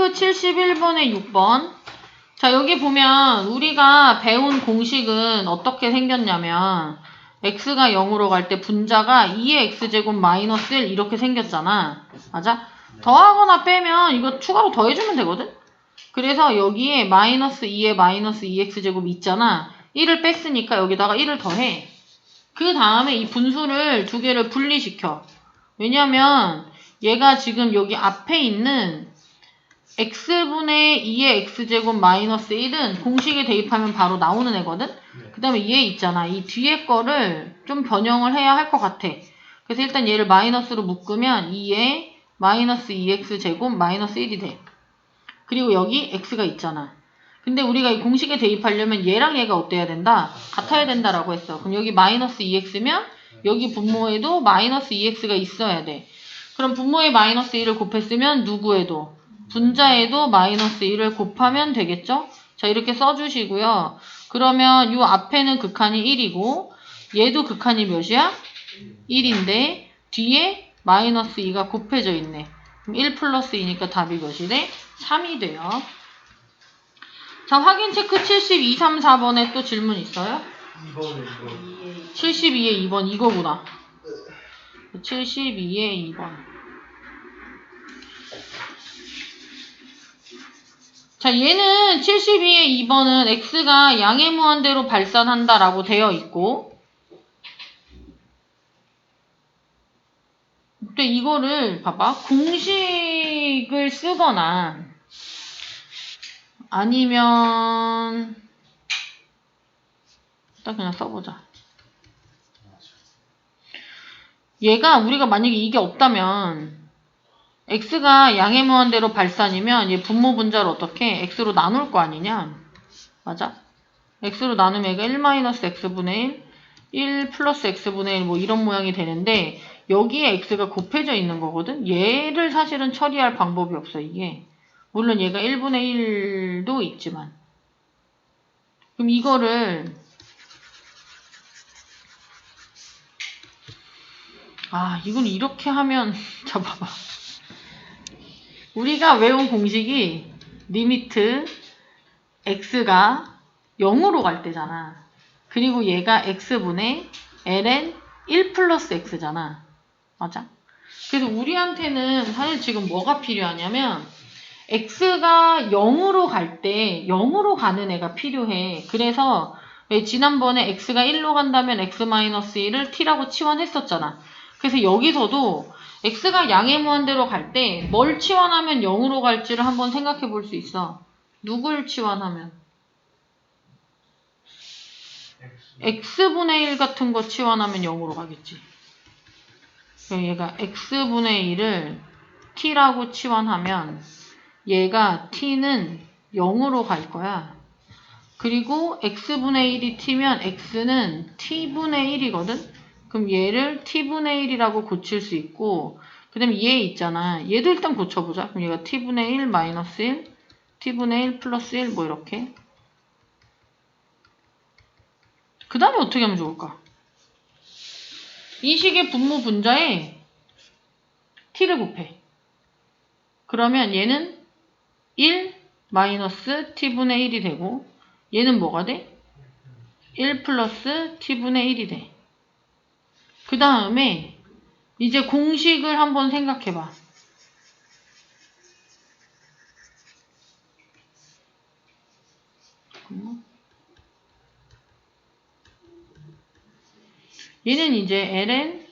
체크 71번에 6번. 자, 여기 보면 우리가 배운 공식은 어떻게 생겼냐면 x가 0으로 갈 때 분자가 2의 x제곱 마이너스 1 이렇게 생겼잖아. 맞아? 더하거나 빼면 이거 추가로 더해주면 되거든? 그래서 여기에 마이너스 2에 마이너스 2x제곱 있잖아. 1을 뺐으니까 여기다가 1을 더해. 그 다음에 이 분수를 두 개를 분리시켜. 왜냐면 얘가 지금 여기 앞에 있는 x분의 2의 x제곱 마이너스 1은 공식에 대입하면 바로 나오는 애거든? 그 다음에 얘 있잖아. 이 뒤에 거를 좀 변형을 해야 할 것 같아. 그래서 일단 얘를 마이너스로 묶으면 2에 마이너스 2x제곱 마이너스 1이 돼. 그리고 여기 x가 있잖아. 근데 우리가 이 공식에 대입하려면 얘랑 얘가 어때야 된다? 같아야 된다라고 했어. 그럼 여기 마이너스 2x면 여기 분모에도 마이너스 2x가 있어야 돼. 그럼 분모에 마이너스 1을 곱했으면 누구에도? 분자에도 마이너스 1을 곱하면 되겠죠? 자, 이렇게 써주시고요. 그러면 이 앞에는 극한이 1이고 얘도 극한이 몇이야? 1인데 뒤에 마이너스 2가 곱해져 있네. 그럼 1 플러스 2니까 답이 몇이 돼? 3이 돼요. 자, 확인 체크 72, 3, 4번에 또 질문 있어요? 2번에 2번 72에 2번 이거구나. 72에 2번. 자, 얘는 72에 2번은 x가 양의 무한대로 발산한다 라고 되어 있고 근데 이거를 봐봐. 공식을 쓰거나 아니면 일단 그냥 써보자. 얘가 우리가 만약에 이게 없다면 x가 양의 무한대로 발산이면 얘 분모 분자를 어떻게 x로 나눌 거 아니냐 맞아? x로 나누면 얘가 1-x분의 1 1 플러스 x분의 1 뭐 이런 모양이 되는데 여기에 x가 곱해져 있는 거거든 얘를 사실은 처리할 방법이 없어 이게 물론 얘가 1분의 1도 있지만 그럼 이거를 아, 이건 이렇게 하면, 자, 봐봐. 우리가 외운 공식이 리미트 x가 0으로 갈 때잖아. 그리고 얘가 x분의 ln 1 플러스 x잖아. 맞아? 그래서 우리한테는 사실 지금 뭐가 필요하냐면 x가 0으로 갈 때 0으로 가는 애가 필요해. 그래서 왜 지난번에 x가 1로 간다면 x-1을 t라고 치환했었잖아. 그래서 여기서도 x가 양의 무한대로 갈 때 뭘 치환하면 0으로 갈지를 한번 생각해 볼 수 있어. 누굴 치환하면? x분의 1 같은 거 치환하면 0으로 가겠지. 얘가 x분의 1을 t라고 치환하면 얘가 t는 0으로 갈 거야. 그리고 x분의 1이 t면 x는 t분의 1이거든? 그럼 얘를 t분의 1이라고 고칠 수 있고 그 다음에 얘 있잖아. 얘도 일단 고쳐보자. 그럼 얘가 t분의 1 마이너스 1 t분의 1 플러스 1 뭐 이렇게 그 다음에 어떻게 하면 좋을까? 이 식의 분모 분자에 t를 곱해. 그러면 얘는 1 마이너스 t분의 1이 되고 얘는 뭐가 돼? 1 플러스 t분의 1이 돼. 그 다음에 이제 공식을 한번 생각해봐. 얘는 이제 ln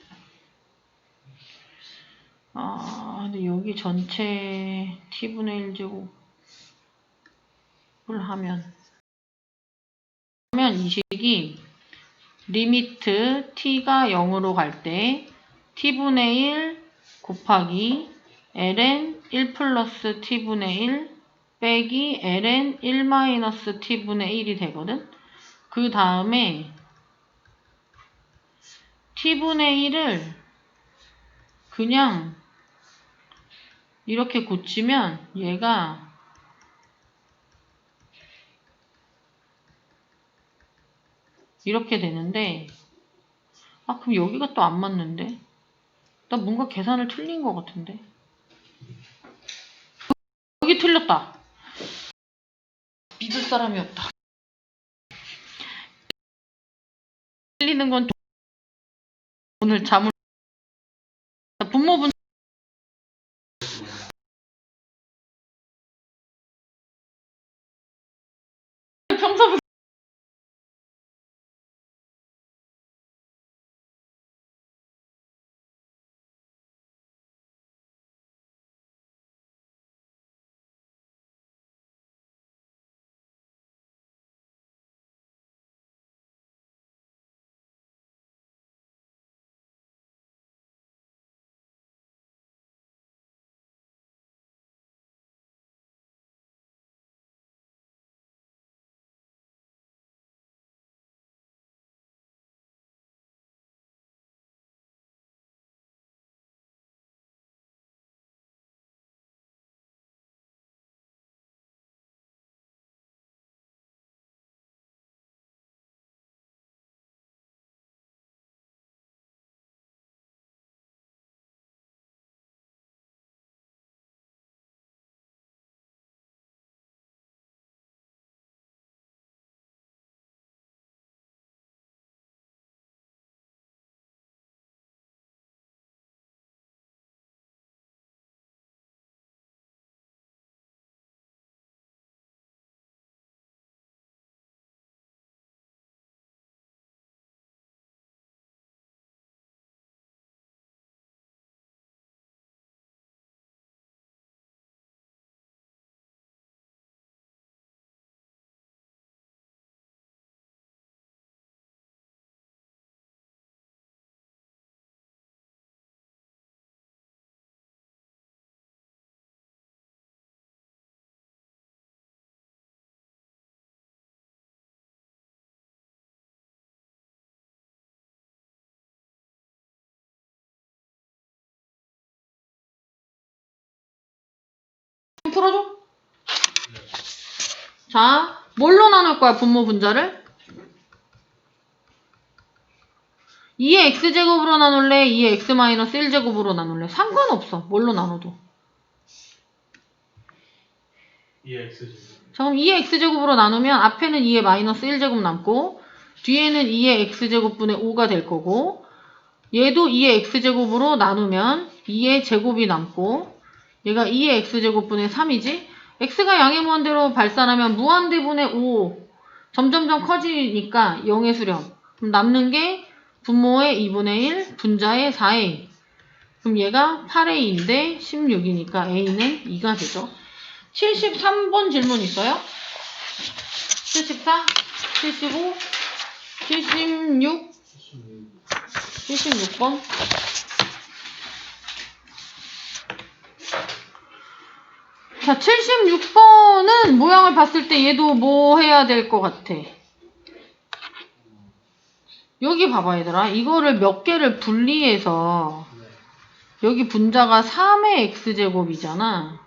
아 근데 여기 전체 t분의 1제곱을 하면 그러면 이 식이 리미트 t가 0으로 갈 때 t분의 1 곱하기 ln 1 플러스 t분의 1 빼기 ln 1 마이너스 t분의 1이 되거든. 그 다음에 t분의 1을 그냥 이렇게 고치면 얘가 이렇게 되는데 아 그럼 여기가 또 안 맞는데 나 뭔가 계산을 틀린 것 같은데 여기 틀렸다. 믿을 사람이 없다. 틀리는 건 오늘 잠을 분모분 평소보다 풀어줘. 자, 뭘로 나눌 거야, 분모 분자를? 2의 x제곱으로 나눌래? 2의 x-1제곱으로 나눌래? 상관없어. 뭘로 나눠도. EX 자, 그럼 2의 x제곱으로 나누면 앞에는 2의 마이너스 1제곱 남고 뒤에는 2의 x제곱분의 5가 될 거고 얘도 2의 x제곱으로 나누면 2의 제곱이 남고 얘가 2의 x제곱분의 3이지 x가 양의 무한대로 발산하면 무한대분의 5 점점점 커지니까 0의 수렴 그럼 남는 게 분모의 2분의 1 분자의 4a 그럼 얘가 8a인데 16이니까 a는 2가 되죠 73번 질문 있어요? 74, 75, 76, 76번. 자, 76번은 모양을 봤을 때 얘도 뭐 해야 될 것 같아? 여기 봐봐, 얘들아. 이거를 몇 개를 분리해서 여기 분자가 3의 x제곱이잖아.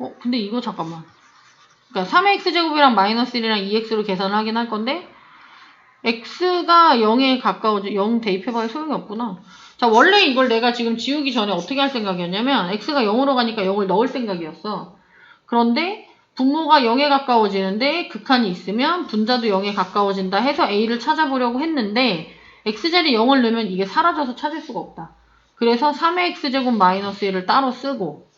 어, 근데 이거 잠깐만. 그러니까 3의 x제곱이랑 마이너스 1이랑 2x로 계산을 하긴 할 건데 x가 0에 가까워져 0 대입해봐야 소용이 없구나. 자, 원래 이걸 내가 지금 지우기 전에 어떻게 할 생각이었냐면 x가 0으로 가니까 0을 넣을 생각이었어. 그런데 분모가 0에 가까워지는데 극한이 있으면 분자도 0에 가까워진다 해서 a를 찾아보려고 했는데 x자리 0을 넣으면 이게 사라져서 찾을 수가 없다. 그래서 3의 x제곱 마이너스 1을 따로 쓰고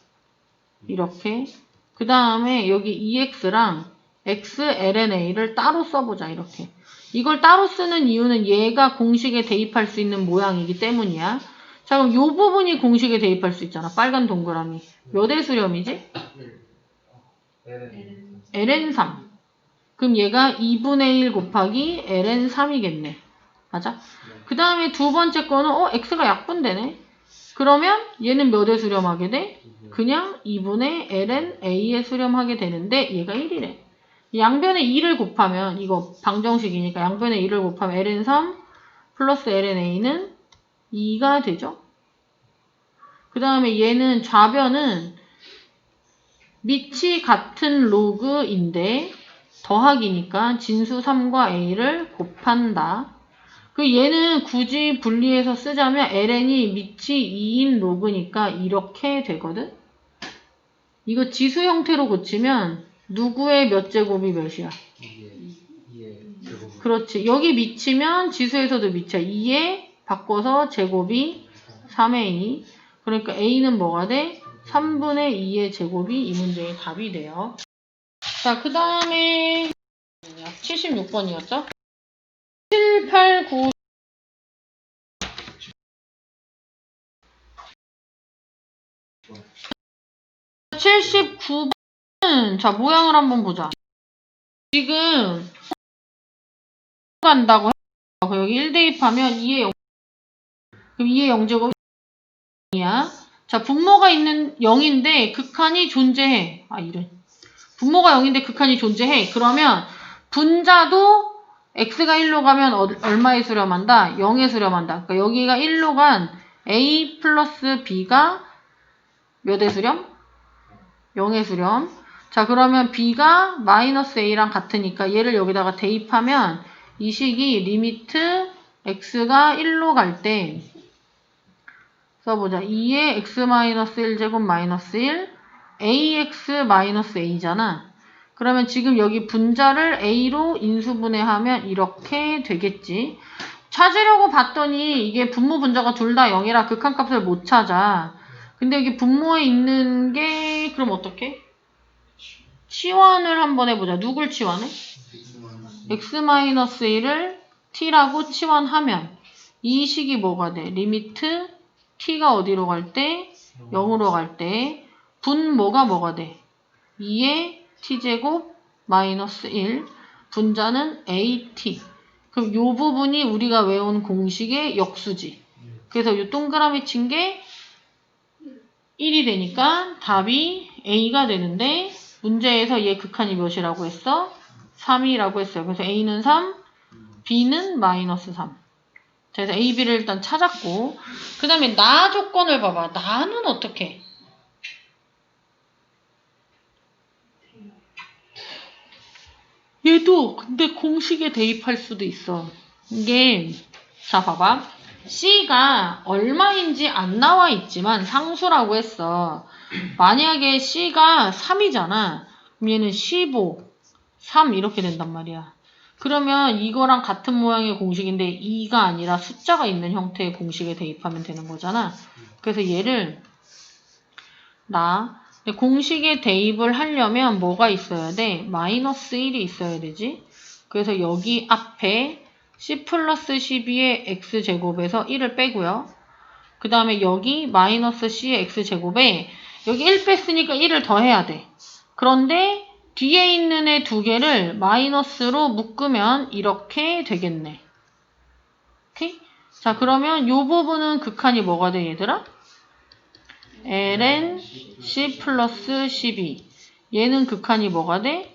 이렇게 그 다음에 여기 EX랑 XLNA를 따로 써보자 이렇게 이걸 따로 쓰는 이유는 얘가 공식에 대입할 수 있는 모양이기 때문이야 자 그럼 요 부분이 공식에 대입할 수 있잖아 빨간 동그라미 몇 의 수렴이지? LN3 그럼 얘가 2분의 1 곱하기 LN3이겠네 맞아? 그 다음에 두 번째 거는 어 X가 약분되네 그러면 얘는 몇에 수렴하게 돼? 그냥 2분의 ln a에 수렴하게 되는데 얘가 1이래. 양변에 2를 곱하면 이거 방정식이니까 양변에 2를 곱하면 ln 3 플러스 ln a는 2가 되죠. 그 다음에 얘는 좌변은 밑이 같은 로그인데 더하기니까 진수 3과 a를 곱한다. 그 얘는 굳이 분리해서 쓰자면 ln이 밑이 2인 로그니까 이렇게 되거든? 이거 지수 형태로 고치면 누구의 몇 제곱이 몇이야? 제곱 그렇지. 여기 미치면 지수에서도 미쳐. 2에 바꿔서 제곱이 3의 2. 그러니까 a는 뭐가 돼? 3분의 2의 제곱이 이 문제의 답이 돼요. 자, 그 다음에 76번이었죠? 7, 8, 9. (79번) 자 모양을 한번 보자 지금 간다고 해. 여기 1 대입하면 2의 0 그럼 2의 0제곱이 이야 자 분모가 있는 0인데 극한이 존재해 아 이래 분모가 0인데 극한이 존재해 그러면 분자도 x가 1로 가면 어- 얼마에 수렴한다? 0에 수렴한다 그러니까 여기가 1로 간 a 플러스 b가 몇에 수렴? 0에 수렴 자 그러면 b가 마이너스 a랑 같으니까 얘를 여기다가 대입하면 이 식이 리미트 x가 1로 갈 때 써보자. 2의 x 마이너스 1제곱 마이너스 1 ax 마이너스 a잖아. 그러면 지금 여기 분자를 a로 인수분해하면 이렇게 되겠지. 찾으려고 봤더니 이게 분모 분자가 둘 다 0이라 극한값을 못 찾아. 근데 여기 분모에 있는 게 그럼 어떻게? 치환을 한번 해보자 누굴 치환해? x-1을 t라고 치환하면 이 식이 뭐가 돼? 리미트 t가 어디로 갈 때? 0으로 갈 때 분모가 뭐가 돼? 2의 t제곱 마이너스 1 분자는 at 그럼 요 부분이 우리가 외운 공식의 역수지 그래서 요 동그라미 친 게 1이 되니까 답이 a가 되는데 문제에서 얘 극한이 몇이라고 했어? 3이라고 했어요. 그래서 A는 3, B는 마이너스 3. 자, 그래서 A, B를 일단 찾았고, 그 다음에 나 조건을 봐봐. 나는 어떻게? 얘도 근데 공식에 대입할 수도 있어. 이게, 자, 봐봐. C가 얼마인지 안 나와 있지만 상수라고 했어. 만약에 C가 3이잖아. 그럼 얘는 15, 3 이렇게 된단 말이야. 그러면 이거랑 같은 모양의 공식인데 2가 아니라 숫자가 있는 형태의 공식에 대입하면 되는 거잖아. 그래서 얘를 나 공식에 대입을 하려면 뭐가 있어야 돼? 마이너스 1이 있어야 되지. 그래서 여기 앞에 c 플러스 12의 x제곱에서 1을 빼고요. 그 다음에 여기 마이너스 c의 x제곱에 여기 1 뺐으니까 1을 더해야 돼. 그런데 뒤에 있는 애 두 개를 마이너스로 묶으면 이렇게 되겠네. 오케이? 자, 그러면 요 부분은 극한이 뭐가 돼, 얘들아? ln c 플러스 12. 얘는 극한이 뭐가 돼?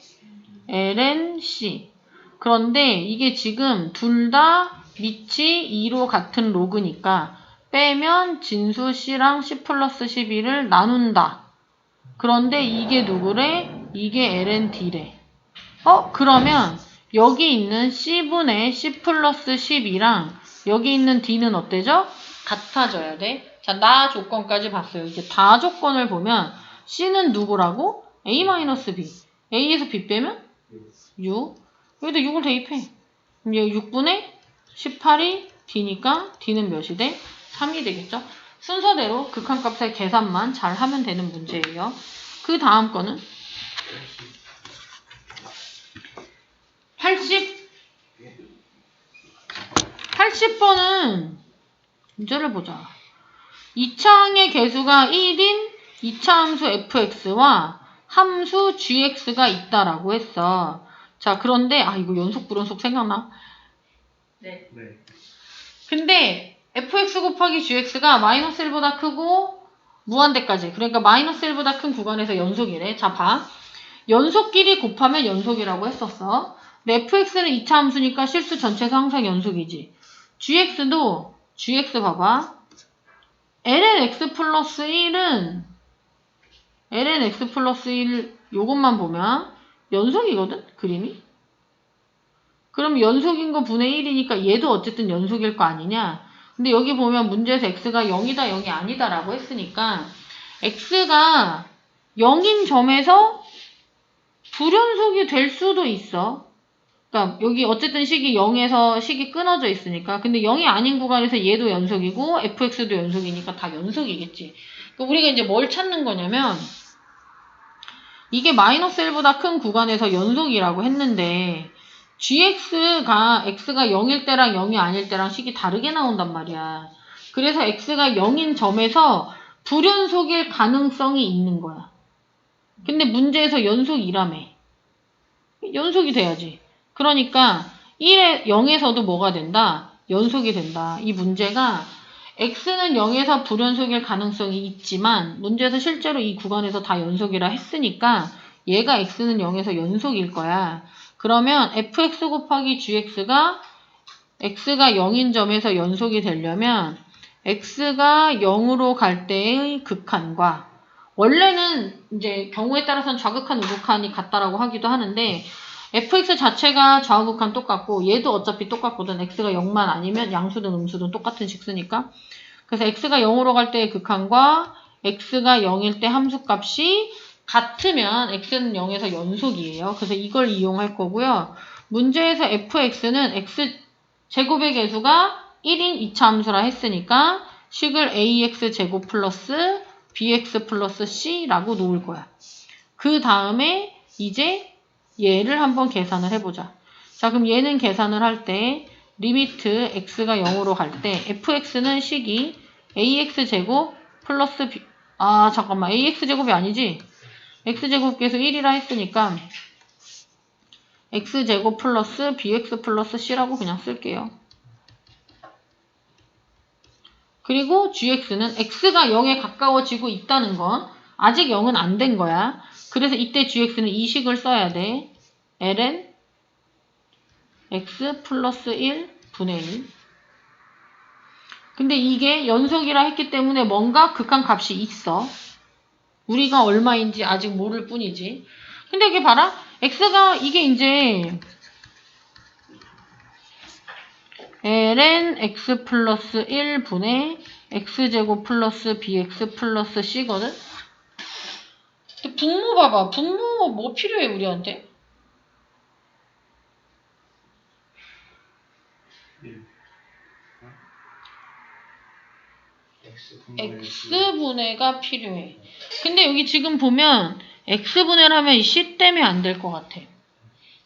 ln c. 그런데 이게 지금 둘 다 밑이 2로 같은 로그니까 빼면 진수 c랑 c 플러스 12를 나눈다. 그런데 이게 누구래? 이게 ln d래. 어? 그러면 여기 있는 c분의 c 플러스 12랑 여기 있는 d는 어때죠? 같아져야 돼. 자, 나 조건까지 봤어요. 이제 다 조건을 보면 c는 누구라고? a-b. a에서 b 빼면 6. 여기다 6을 대입해. 그럼 얘 6분의 18이 d니까 d는 몇이 돼? 3이 되겠죠? 순서대로 극한값의 계산만 잘 하면 되는 문제예요. 그 다음 거는 80 80번은 문제를 보자. 2차 항의 개수가 1인 2차 함수 fx와 함수 gx가 있다라고 했어. 자, 그런데 아 이거 연속 불연속 생각나? 네. 근데 fx 곱하기 gx가 마이너스 1보다 크고 무한대까지 그러니까 마이너스 1보다 큰 구간에서 연속이래. 자, 봐. 연속끼리 곱하면 연속이라고 했었어. fx는 2차 함수니까 실수 전체에서 항상 연속이지. gx도 gx 봐봐. ln x 플러스 1은 ln x 플러스 1 요것만 보면 연속이거든? 그림이? 그럼 연속인 거 분의 1이니까 얘도 어쨌든 연속일 거 아니냐? 근데 여기 보면 문제에서 x가 0이다 0이 아니다 라고 했으니까 x가 0인 점에서 불연속이 될 수도 있어. 그러니까 여기 어쨌든 식이 0에서 식이 끊어져 있으니까 근데 0이 아닌 구간에서 얘도 연속이고 fx도 연속이니까 다 연속이겠지. 그러니까 우리가 이제 뭘 찾는 거냐면 이게 마이너스 1보다 큰 구간에서 연속이라고 했는데 gx가 x가 0일 때랑 0이 아닐 때랑 식이 다르게 나온단 말이야. 그래서 x가 0인 점에서 불연속일 가능성이 있는 거야. 근데 문제에서 연속이라며. 연속이 돼야지. 그러니까 1에 0에서도 뭐가 된다? 연속이 된다. 이 문제가 x는 0에서 불연속일 가능성이 있지만 문제에서 실제로 이 구간에서 다 연속이라 했으니까 얘가 x는 0에서 연속일 거야. 그러면 fx 곱하기 gx가 x가 0인 점에서 연속이 되려면 x가 0으로 갈 때의 극한과 원래는 이제 경우에 따라서는 좌극한 우극한이 같다라고 하기도 하는데 fx 자체가 좌우극한 똑같고 얘도 어차피 똑같거든. x가 0만 아니면 양수든 음수든 똑같은 식수니까. 그래서 x가 0으로 갈 때의 극한과 x가 0일 때 함수값이 같으면 x는 0에서 연속이에요. 그래서 이걸 이용할 거고요. 문제에서 fx는 x 제곱의 개수가 1인 2차 함수라 했으니까 식을 ax 제곱 플러스 bx 플러스 c라고 놓을 거야. 그 다음에 이제 얘를 한번 계산을 해보자. 자, 그럼 얘는 계산을 할 때 리미트 x가 0으로 갈 때 fx는 식이 ax 제곱 플러스 b 아 잠깐만 ax 제곱이 아니지? X 제곱 계수 1이라 했으니까 x 제곱 플러스 bx 플러스 c라고 그냥 쓸게요. 그리고 gx는 x가 0에 가까워지고 있다는 건 아직 0은 안 된 거야. 그래서 이때 gx는 이 식을 써야 돼. ln x 플러스 1 분의 1. 근데 이게 연속이라 했기 때문에 뭔가 극한 값이 있어. 우리가 얼마인지 아직 모를 뿐이지. 근데 이게 봐라. x가 이게 이제 ln x 플러스 1분의 x제곱 플러스 bx 플러스 c거든? 근데 분모 봐봐. 분모 뭐 필요해 우리한테? X분해가 필요해. 근데 여기 지금 보면 x분해를 하면 이 c 때문에 안 될 것 같아.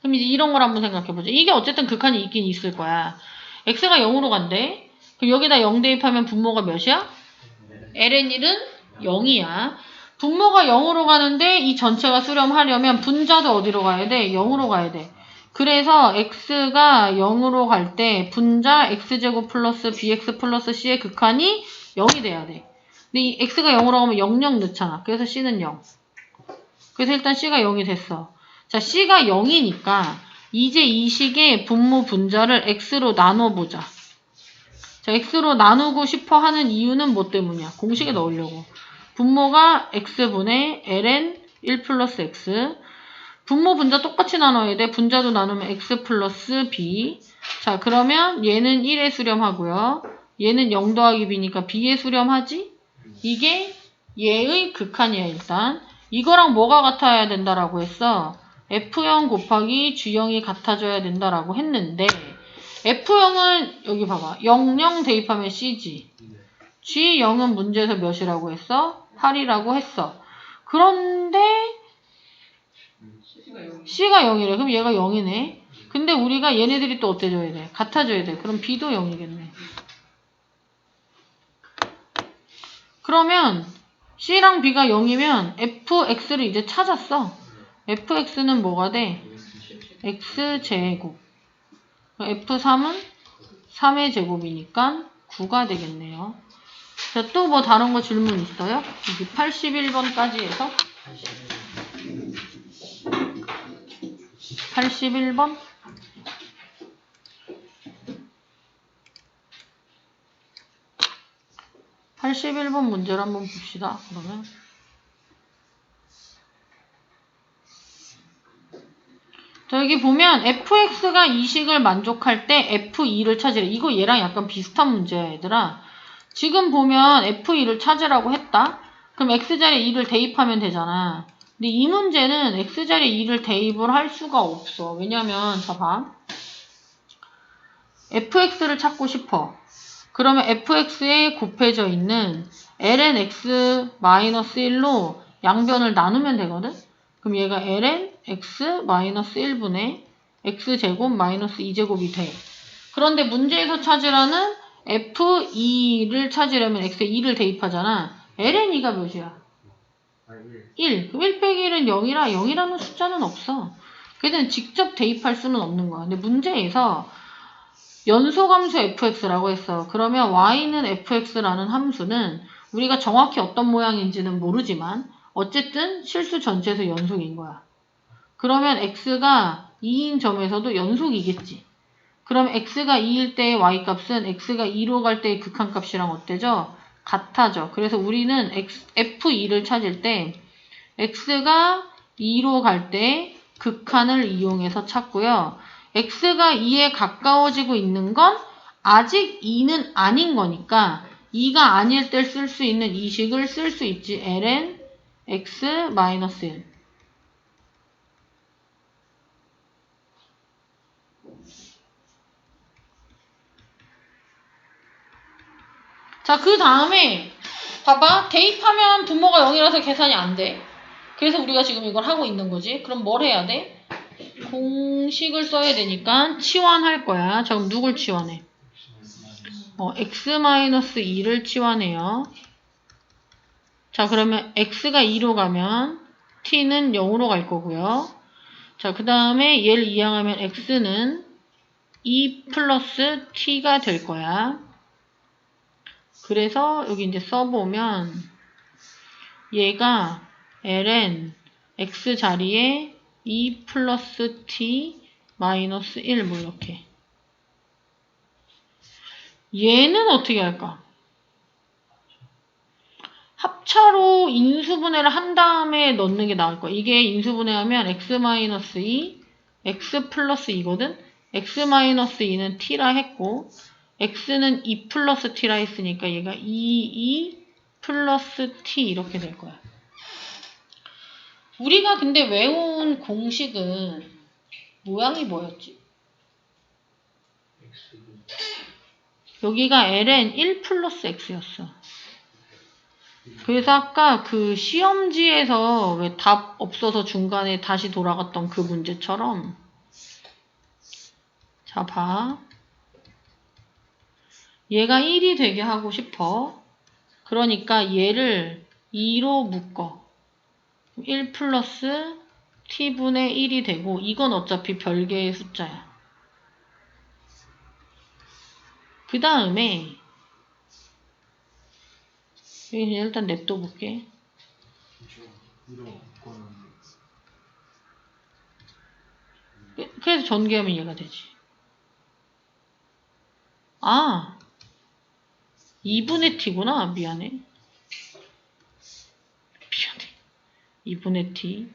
그럼 이제 이런 걸 한번 생각해보자. 이게 어쨌든 극한이 있긴 있을 거야. x가 0으로 간대. 그럼 여기다 0 대입하면 분모가 몇이야? ln1은 0이야. 분모가 0으로 가는데 이 전체가 수렴하려면 분자도 어디로 가야 돼? 0으로 가야 돼. 그래서 x가 0으로 갈 때 분자 x제곱 플러스 bx 플러스 c의 극한이 0이 돼야 돼. 근데 이 x가 0으로 가면 0, 0 넣잖아. 그래서 c는 0. 그래서 일단 c가 0이 됐어. 자, c가 0이니까 이제 이 식의 분모 분자를 x로 나눠보자. 자, x로 나누고 싶어 하는 이유는 뭐 때문이야? 공식에 넣으려고. 분모가 x분의 ln 1 플러스 x. 분모 분자 똑같이 나눠야 돼. 분자도 나누면 x 플러스 b. 자, 그러면 얘는 1에 수렴하고요. 얘는 0 더하기 b니까 b에 수렴하지? 이게 얘의 극한이야, 일단. 이거랑 뭐가 같아야 된다라고 했어? F0 곱하기 G0이 같아져야 된다라고 했는데 F0은 여기 봐봐. 0, 0 대입하면 C지. G0은 문제에서 몇이라고 했어? 8이라고 했어. 그런데 C가 0이래. 그럼 얘가 0이네. 근데 우리가 얘네들이 또 어때져야 돼? 같아져야 돼. 그럼 B도 0이겠네. 그러면 C랑 B가 0이면 fx를 이제 찾았어. fx는 뭐가 돼? x제곱. f3은 3의 제곱이니까 9가 되겠네요. 자, 또 뭐 다른 거 질문 있어요? 여기 81번까지 해서 81번? 81번 문제를 한번 봅시다. 그러면 자, 여기 보면 fx가 이 식을 만족할 때 f2를 찾으래. 이거 얘랑 약간 비슷한 문제야, 얘들아. 지금 보면 f2를 찾으라고 했다. 그럼 x자리에 2를 대입하면 되잖아. 근데 이 문제는 x자리에 2를 대입을 할 수가 없어. 왜냐면, 자, 봐. fx를 찾고 싶어. 그러면 fx에 곱해져 있는 ln x-1로 양변을 나누면 되거든? 그럼 얘가 ln x-1분의 x제곱 마이너스 2제곱이 돼. 그런데 문제에서 찾으라는 f2를 찾으려면 x에 2를 대입하잖아. ln 2가 몇이야? 아, 1. 1. 그럼 1 빼기 1은 0이라 0이라는 숫자는 없어. 그래서 직접 대입할 수는 없는 거야. 근데 문제에서 연소함수 fx라고 했어. 그러면 y는 fx라는 함수는 우리가 정확히 어떤 모양인지는 모르지만 어쨌든 실수 전체에서 연속인 거야. 그러면 x가 2인 점에서도 연속이겠지. 그럼 x가 2일 때의 y값은 x가 2로 갈 때의 극한값이랑 어때죠? 같아져. 그래서 우리는 x, f2를 찾을 때 x가 2로 갈 때 극한을 이용해서 찾고요. X가 2에 가까워지고 있는 건 아직 2는 아닌 거니까 2가 아닐 때 쓸 수 있는 이 식을 쓸 수 있지. ln x-1 자, 그 다음에 봐봐. 대입하면 분모가 0이라서 계산이 안 돼. 그래서 우리가 지금 이걸 하고 있는 거지. 그럼 뭘 해야 돼? 공식을 써야 되니까 치환할 거야. 자, 그럼 누굴 치환해? 어, x-2를 치환해요. 자, 그러면 x가 2로 가면 t는 0으로 갈 거고요. 자, 그 다음에 얘를 이항하면 x는 2 플러스 t가 될 거야. 그래서 여기 이제 써보면 얘가 ln x 자리에 2 플러스 t 마이너스 1 뭐 이렇게 얘는 어떻게 할까? 합차로 인수분해를 한 다음에 넣는 게 나을 거야. 이게 인수분해하면 x 마이너스 2, x 플러스 2거든? x 마이너스 2는 t라 했고 x는 2 플러스 t라 했으니까 얘가 2, 2 플러스 t 이렇게 될 거야. 우리가 근데 외운 공식은 모양이 뭐였지? 여기가 ln 1 플러스 x였어. 그래서 아까 그 시험지에서 왜 답 없어서 중간에 다시 돌아갔던 그 문제처럼 자, 봐. 얘가 1이 되게 하고 싶어. 그러니까 얘를 2로 묶어. 1 플러스 t분의 1이 되고 이건 어차피 별개의 숫자야. 그 다음에 일단 냅둬 볼게. 그래서 전개하면 얘가 되지. 아, 2분의 t구나. 미안해. 2분의 t.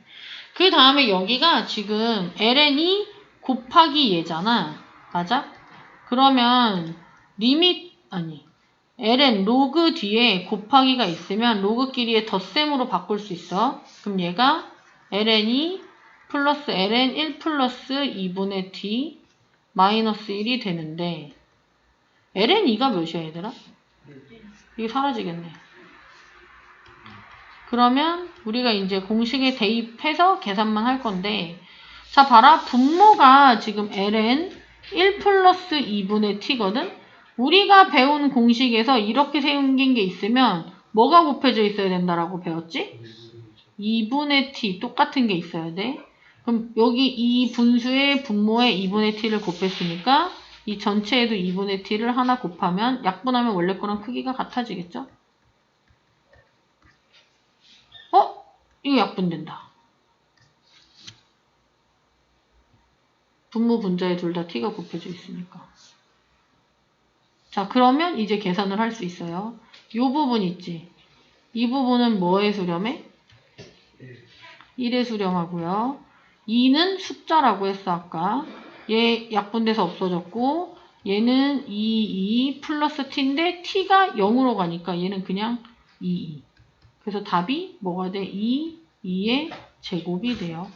그 다음에 여기가 지금 ln이 곱하기 얘잖아. 맞아? 그러면 리밋, 아니, ln 로그 뒤에 곱하기가 있으면 로그끼리의 덧셈으로 바꿀 수 있어. 그럼 얘가 ln이 플러스 ln 1 플러스 2분의 t 마이너스 1이 되는데 ln 2가 몇이야 얘들아? 이게 사라지겠네. 그러면 우리가 이제 공식에 대입해서 계산만 할 건데 자 봐라 분모가 지금 ln 1 플러스 2분의 t거든? 우리가 배운 공식에서 이렇게 생긴 게 있으면 뭐가 곱해져 있어야 된다라고 배웠지? 2분의 t 똑같은 게 있어야 돼. 그럼 여기 이 분수의 분모에 2분의 t를 곱했으니까 이 전체에도 2분의 t를 하나 곱하면 약분하면 원래 거랑 크기가 같아지겠죠? 어? 이거 약분된다. 분모 분자에 둘 다 t가 곱해져 있으니까. 자, 그러면 이제 계산을 할 수 있어요. 이 부분 있지? 이 부분은 뭐의 수렴해? 1의 수렴하고요. 2는 숫자라고 했어 아까 얘 약분돼서 없어졌고 얘는 2, 2 플러스 t인데 t가 0으로 가니까 얘는 그냥 2, 2 그래서 답이 뭐가 돼? 2, 2의 제곱이 돼요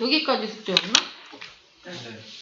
여기까지 숙제였나? 네.